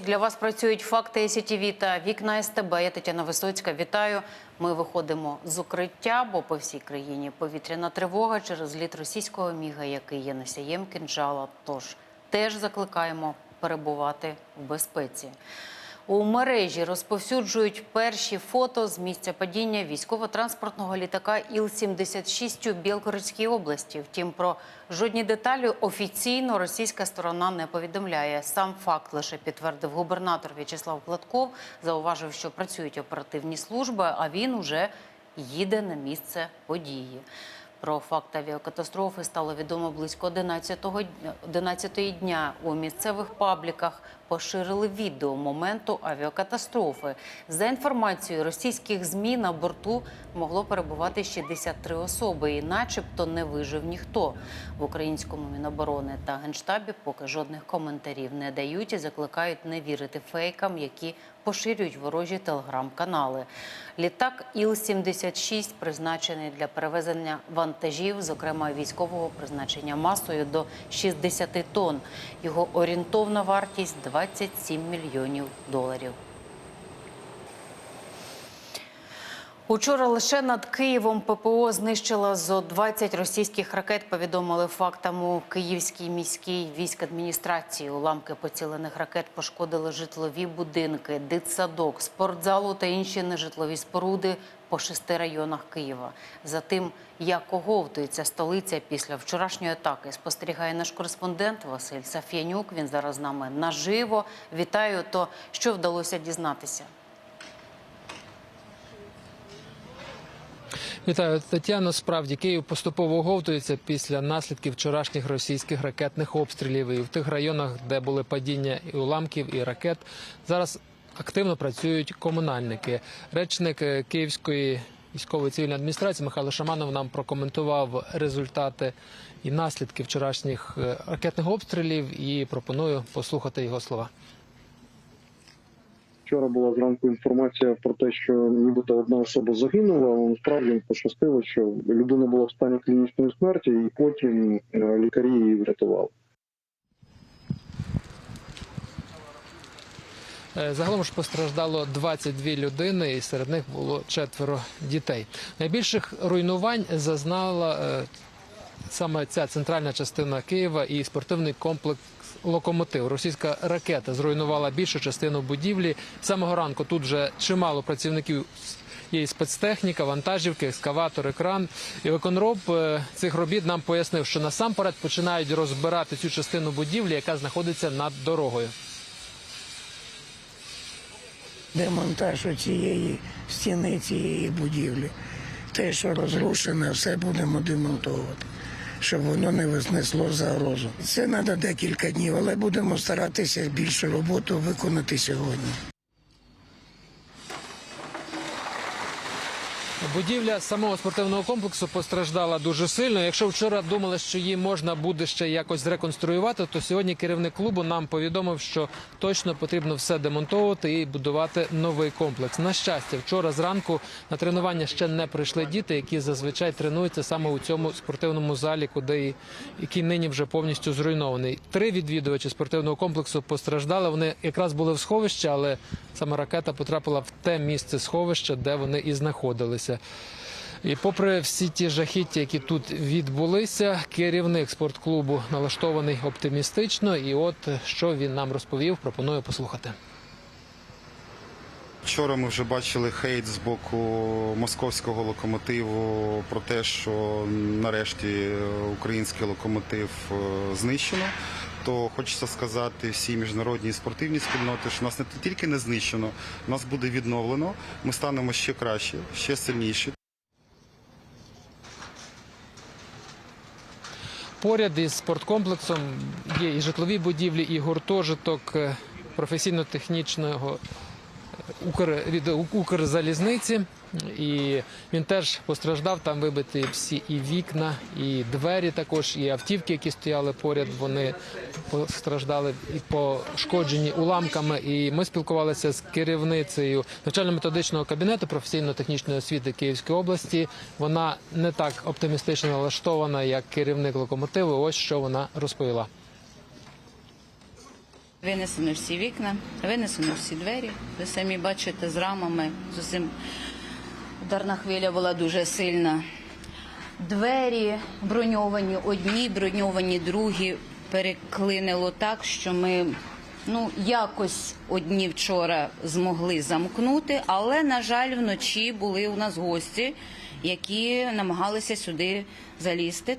Для вас працюють факти СІТІВІ та вікна СТБ. Я Тетяна Висоцька. Вітаю. Ми виходимо з укриття, бо по всій країні повітряна тривога через літ російського міга, який є носієм кінжала. Тож теж закликаємо перебувати в безпеці. У мережі розповсюджують перші фото з місця падіння військово-транспортного літака Іл-76 у Білгородській області. Втім, про жодні деталі офіційно російська сторона не повідомляє. Сам факт лише підтвердив губернатор В'ячеслав Платков. Зауважив, що працюють оперативні служби, а він уже їде на місце події. Про факт авіакатастрофи стало відомо близько 11-го дня- 11-ї дня. У місцевих пабліках поширили відео моменту авіакатастрофи. За інформацією російських ЗМІ на борту могло перебувати 63 особи, і начебто не вижив ніхто. В українському міноборони та генштабі поки жодних коментарів не дають і закликають не вірити фейкам, які поширюють ворожі телеграм-канали. Літак Іл-76 призначений для перевезення вантажів, зокрема військового призначення масою до 60 тонн. Його орієнтовна вартість 27 мільйонів доларів. Учора лише над Києвом ППО знищила зо 20 російських ракет. Повідомили фактам у Київській міській військадміністрації. Уламки поцілених ракет пошкодили житлові будинки, дитсадок, спортзалу та інші нежитлові споруди по шести районах Києва. За тим, як оговтується столиця після вчорашньої атаки, спостерігає наш кореспондент Василь Саф'янюк. Він зараз з нами наживо. Вітаю. То що вдалося дізнатися? Вітаю, Тетяно. Справді Київ поступово оговтується після наслідків вчорашніх російських ракетних обстрілів. І в тих районах, де були падіння і уламків, і ракет, зараз активно працюють комунальники. Речник е, Київської військової цивільної адміністрації Михайло Шаманов нам прокоментував результати і наслідки вчорашніх е, ракетних обстрілів. І пропоную послухати його слова. Вчора була зранку інформація про те, що нібито одна особа загинула. але Насправді пощастило, що людина була в стані клінічної смерті, і потім е, лікарі її врятували. Загалом ж постраждало 22 людини, і серед них було четверо дітей. Найбільших руйнувань зазнала е, саме ця центральна частина Києва і спортивний комплекс. Локомотив російська ракета зруйнувала більшу частину будівлі. Самого ранку тут вже чимало працівників є спецтехніка, вантажівки, ескаватор, кран. І виконроб е, цих робіт нам пояснив, що насамперед починають розбирати цю частину будівлі, яка знаходиться над дорогою. Демонтаж цієї стіни, цієї будівлі. Те, що розрушене, все будемо демонтувати, щоб воно не визнесло загрозу. Це треба декілька днів, але будемо старатися більше роботу виконати сьогодні. Будівля самого спортивного комплексу постраждала дуже сильно. Якщо вчора думали, що її можна буде ще якось зреконструювати, то сьогодні керівник клубу нам повідомив, що точно потрібно все демонтовувати і будувати новий комплекс. На щастя, вчора зранку на тренування ще не прийшли діти, які зазвичай тренуються саме у цьому спортивному залі, куди і- який нині вже повністю зруйнований. Три відвідувачі спортивного комплексу постраждали. Вони якраз були в сховищі, але саме ракета потрапила в те місце сховища, де вони і знаходилися. І попри всі ті жахіття, які тут відбулися, керівник спортклубу налаштований оптимістично. І от що він нам розповів, пропоную послухати. Вчора ми вже бачили хейт з боку московського локомотиву про те, що нарешті український локомотив е, знищено. То хочеться сказати всій міжнародній спортивній спільноті, що нас не тільки не знищено, нас буде відновлено. Ми станемо ще краще, ще сильніші. Поряд із спорткомплексом є і житлові будівлі, і гуртожиток е, професійно-технічного е, від Укрзалізниці. І він теж постраждав. Там вибиті всі і вікна, і двері також, і автівки, які стояли поряд, вони постраждали і пошкоджені уламками. І ми спілкувалися з керівницею навчально-методичного кабінету професійно-технічної освіти Київської області. Вона не так оптимістично налаштована, як керівник локомотиву. Ось що вона розповіла. Винесено всі вікна, винесено всі двері. Ви самі бачите з рамами. З усім ударна хвиля була дуже сильна. Двері броньовані, одні броньовані, другі переклинило так, що ми ну якось одні вчора змогли замкнути, але на жаль, вночі були у нас гості, які намагалися сюди залізти.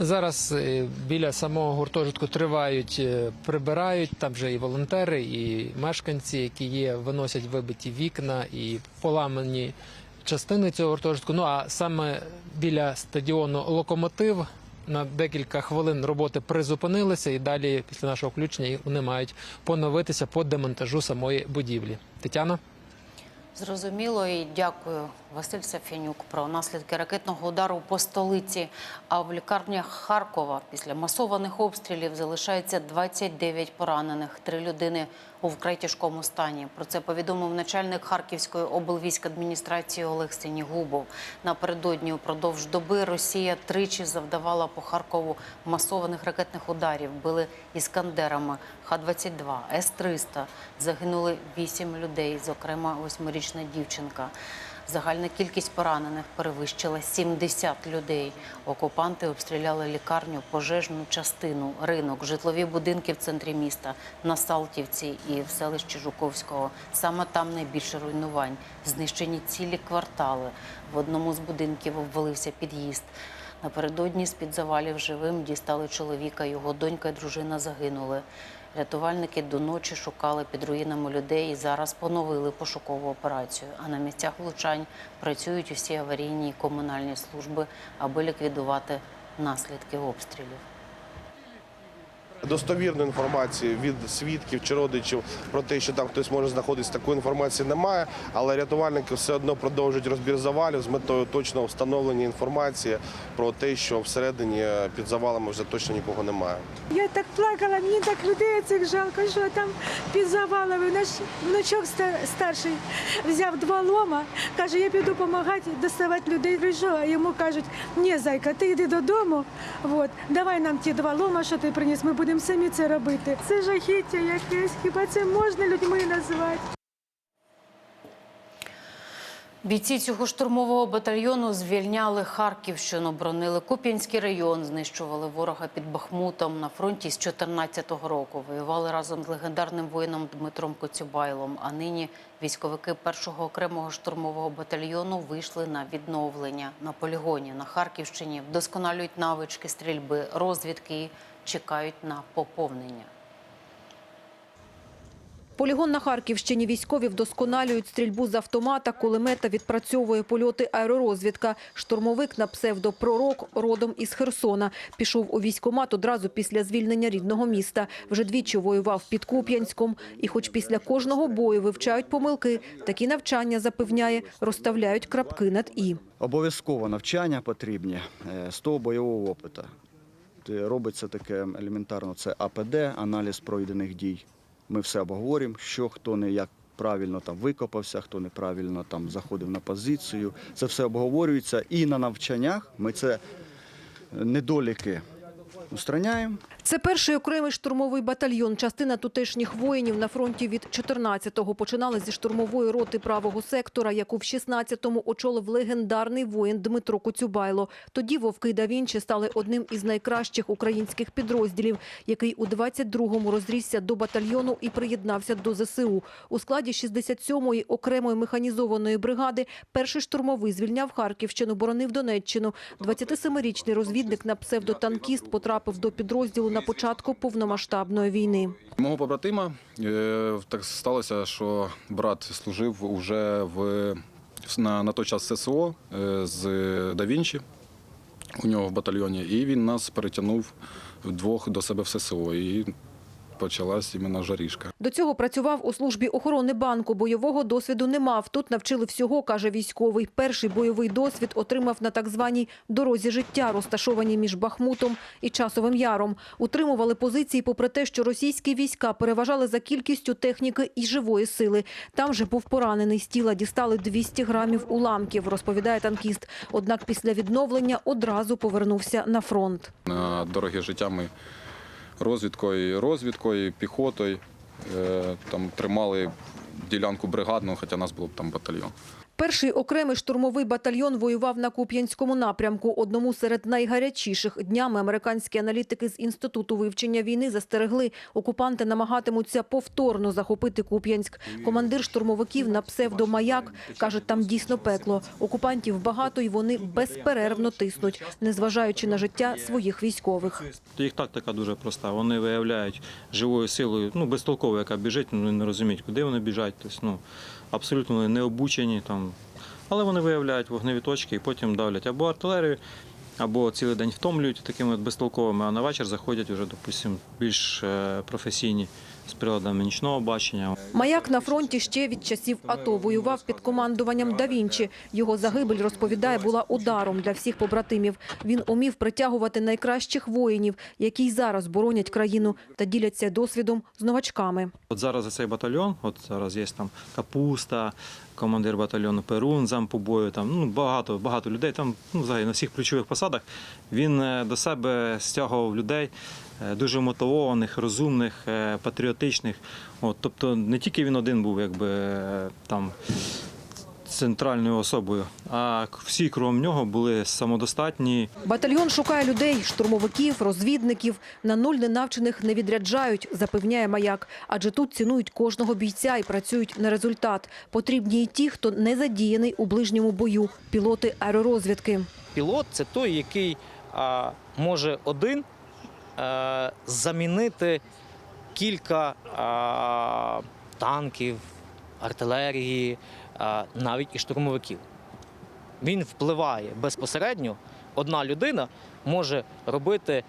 Зараз е, біля самого гуртожитку тривають, е, прибирають. Там вже і волонтери, і мешканці, які є, виносять вибиті вікна і поламані частини цього гуртожитку. Ну а саме біля стадіону Локомотив на декілька хвилин роботи призупинилися, і далі, після нашого включення, вони мають поновитися по демонтажу самої будівлі. Тетяно? Зрозуміло і дякую, Василь Сафянюк, про наслідки ракетного удару по столиці. А в лікарнях Харкова після масованих обстрілів залишається 29 поранених. Три людини у вкрай тяжкому стані. Про це повідомив начальник Харківської облвійськадміністрації Олег Синігубов. Напередодні упродовж доби Росія тричі завдавала по Харкову масованих ракетних ударів. Били іскандерами Х-22, С-300. Загинули вісім людей, зокрема восьмирічна дівчинка. Загальна кількість поранених перевищила 70 людей. Окупанти обстріляли лікарню, пожежну частину, ринок, житлові будинки в центрі міста, на Салтівці і в селищі Жуковського. Саме там найбільше руйнувань. Знищені цілі квартали. В одному з будинків обвалився під'їзд. Напередодні з-під завалів живим дістали чоловіка. Його донька і дружина загинули. Рятувальники до ночі шукали під руїнами людей і зараз поновили пошукову операцію. А на місцях влучань працюють усі аварійні і комунальні служби, аби ліквідувати наслідки обстрілів. Достовірної інформації від свідків чи родичів про те, що там хтось може знаходитися, такої інформації немає. Але рятувальники все одно продовжують розбір завалів з метою точного встановлення інформації про те, що всередині під завалами вже точно нікого немає. Я так плакала, мені так людей цих жалко, що там під завалами. Наш внучок старший взяв два лома, каже, я піду допомагати доставати людей. А йому кажуть, ні, зайка, ти йди додому, от, давай нам ті два лома, що ти приніс, ми будемо самі це робити. Це жахіття якесь, хіба це можна людьми назвати? Бійці цього штурмового батальйону звільняли Харківщину, бронили Куп'янський район, знищували ворога під Бахмутом на фронті з 14-го року. Воювали разом з легендарним воїном Дмитром Коцюбайлом. А нині військовики першого окремого штурмового батальйону вийшли на відновлення на полігоні на Харківщині, вдосконалюють навички стрільби, розвідки чекають на поповнення. Полігон на Харківщині військові вдосконалюють стрільбу з автомата, кулемета відпрацьовує польоти аеророзвідка. Штурмовик на псевдо «Пророк» родом із Херсона. Пішов у військкомат одразу після звільнення рідного міста. Вже двічі воював під Куп'янськом. І хоч після кожного бою вивчають помилки, такі навчання, запевняє, розставляють крапки над «і». Обов'язково навчання потрібні е, з того бойового опиту. Те- Робиться таке елементарно, це АПД, аналіз пройдених дій. Ми все обговорюємо, що хто не як правильно там викопався, хто неправильно там заходив на позицію. Це все обговорюється і на навчаннях ми це е, недоліки устраняємо. Це перший окремий штурмовий батальйон. Частина тутешніх воїнів на фронті від 14-го починали зі штурмової роти правого сектора, яку в 16-му очолив легендарний воїн Дмитро Коцюбайло. Тоді вовки да Вінчі стали одним із найкращих українських підрозділів, який у 22-му розрісся до батальйону і приєднався до ЗСУ. У складі 67-ї окремої механізованої бригади перший штурмовий звільняв Харківщину, боронив Донеччину. 27-річний розвідник на псевдотанкіст потрапив до підрозділу на початку повномасштабної війни. Мого побратима е, так сталося, що брат служив уже в на, на той час ССО е, з Давінчі у нього в батальйоні, і він нас перетягнув вдвох до себе в ССО. І почалась іменно жарішка. До цього працював у службі охорони банку. Бойового досвіду не мав. Тут навчили всього, каже військовий. Перший бойовий досвід отримав на так званій дорозі життя, розташованій між Бахмутом і Часовим Яром. Утримували позиції попри те, що російські війська переважали за кількістю техніки і живої сили. Там же був поранений. З тіла дістали 200 грамів уламків, розповідає танкіст. Однак після відновлення одразу повернувся на фронт. На дорогі життя ми розвідкою, розвідкою, піхотою е, там тримали ділянку бригадну, хоча нас було б там батальйон. Перший окремий штурмовий батальйон воював на Куп'янському напрямку. Одному серед найгарячіших днями американські аналітики з інституту вивчення війни застерегли. Окупанти намагатимуться повторно захопити Куп'янськ. Командир штурмовиків на псевдомаяк каже, там дійсно пекло. Окупантів багато і вони безперервно тиснуть, незважаючи на життя своїх військових. Їх тактика дуже проста. Вони виявляють живою силою, ну безтолково, яка біжить, ну, вони не розуміють, куди вони біжать. Тобто, ну, абсолютно не обучені там. Але вони виявляють вогневі точки і потім давлять або артилерію, або цілий день втомлюють такими от безтолковими, а на вечір заходять вже, допустимо, більш е, професійні з приладами нічного бачення. Маяк на фронті ще від часів АТО воював під командуванням Да Вінчі. Його загибель, розповідає, була ударом для всіх побратимів. Він умів притягувати найкращих воїнів, які й зараз боронять країну та діляться досвідом з новачками. От зараз за цей батальйон, от зараз є там Капуста, командир батальйону Перун, зампобою, бою, там ну, багато, багато людей. Там ну, взагалі на всіх ключових посадах він е, до себе стягував людей е, дуже мотивованих, розумних, е, патріотичних. От, тобто не тільки він один був, якби там. Центральною особою, а всі крім нього були самодостатні, Батальйон шукає людей, штурмовиків, розвідників. На нуль ненавчених не відряджають, запевняє Маяк. Адже тут цінують кожного бійця і працюють на результат. Потрібні і ті, хто не задіяний у ближньому бою – пілоти аеророзвідки. Пілот це той, який а, може один а, замінити кілька а, танків, артилерії, навіть і штурмовиків. Він впливає безпосередньо. Одна людина може робити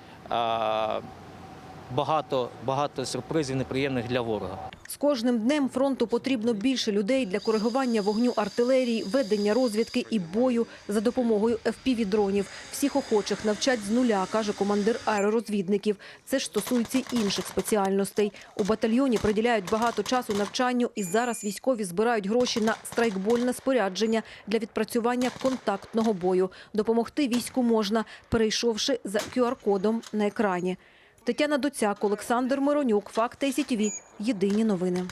багато, багато сюрпризів неприємних для ворога. З кожним днем фронту потрібно більше людей для коригування вогню артилерії, ведення розвідки і бою за допомогою FPV-дронів. Всіх охочих навчать з нуля, каже командир аеророзвідників. Це ж стосується інших спеціальностей. У батальйоні приділяють багато часу навчанню і зараз військові збирають гроші на страйкбольне спорядження для відпрацювання контактного бою. Допомогти війську можна, перейшовши за QR-кодом на екрані. Тетяна Доцяк, Олександр Миронюк, Факти СІТВ. Єдині новини.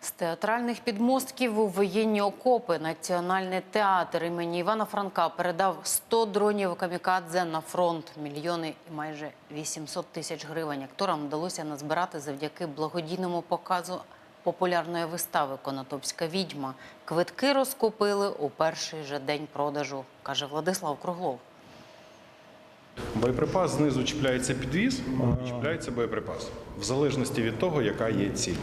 З театральних підмостків у воєнні окопи Національний театр імені Івана Франка передав 100 дронів камікадзе на фронт. Мільйони і майже 800 тисяч гривень. Акторам вдалося назбирати завдяки благодійному показу популярної вистави Конотопська відьма. Квитки розкупили у перший же день продажу, каже Владислав Круглов. Боєприпас знизу чіпляється підвіз, чіпляється боєприпас. В залежності від того, яка є ціль.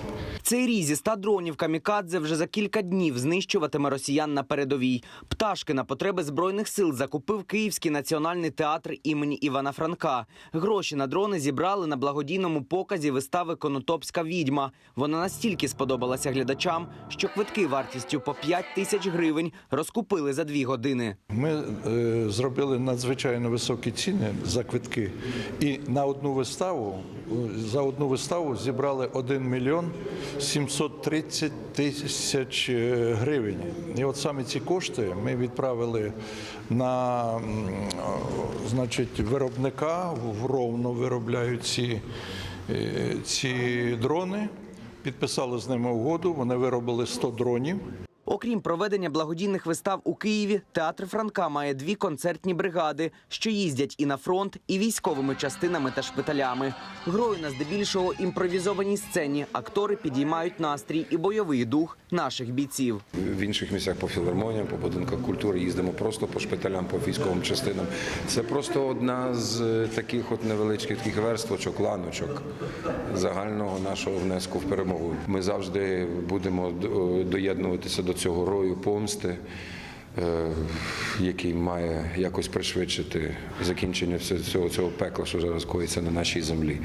Цей рій зі 100 дронів камікадзе вже за кілька днів знищуватиме росіян на передовій. Пташки на потреби збройних сил закупив Київський національний театр імені Івана Франка. Гроші на дрони зібрали на благодійному показі вистави Конотопська відьма. Вона настільки сподобалася глядачам, що квитки вартістю по 5 тисяч гривень розкупили за дві години. Ми е, зробили надзвичайно високі ціни за квитки, і на одну виставу е, за одну виставу зібрали 1 мільйон 730 тисяч е, гривень. І от саме ці кошти ми відправили на значить, виробника в Ровно виробляють ці, е, ці дрони. Підписали з ними угоду. Вони виробили 100 дронів. Окрім проведення благодійних вистав у Києві, театр Франка має дві концертні бригади, що їздять і на фронт, і військовими частинами та шпиталями. Грою на здебільшого імпровізованій сцені актори підіймають настрій і бойовий дух наших бійців. В інших місцях по філармоніям, по будинках культури їздимо просто по шпиталям, по військовим частинам. Це просто одна з е, таких от невеличких таких верствочок, ланочок загального нашого внеску в перемогу. Ми завжди будемо доєднуватися до цього рою помсти. е, Який має якось пришвидшити закінчення всього цього пекла, що зараз коїться на нашій землі.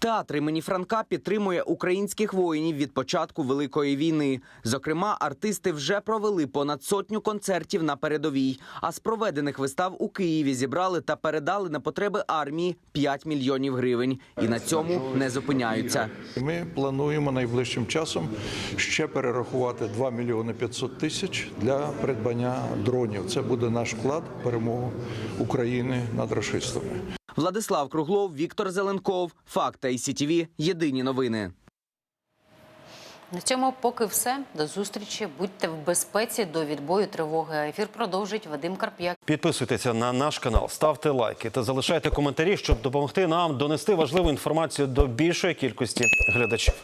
Театр імені Франка підтримує українських воїнів від початку Великої війни. Зокрема, артисти вже провели понад сотню концертів на передовій. А з проведених вистав у Києві зібрали та передали на потреби армії 5 мільйонів гривень. І на цьому не зупиняються. Ми плануємо найближчим часом ще перерахувати 2 мільйони 500 тисяч для придбання дронів. Це буде наш вклад в перемогу України над рашистами. Владислав Круглов, Віктор Зеленков, Факт і СІТІВІ. Єдині новини. На цьому поки все. До зустрічі. Будьте в безпеці до відбою тривоги. Ефір продовжить Вадим Карп'як. Підписуйтеся на наш канал, ставте лайки та залишайте коментарі, щоб допомогти нам донести важливу інформацію до більшої кількості глядачів.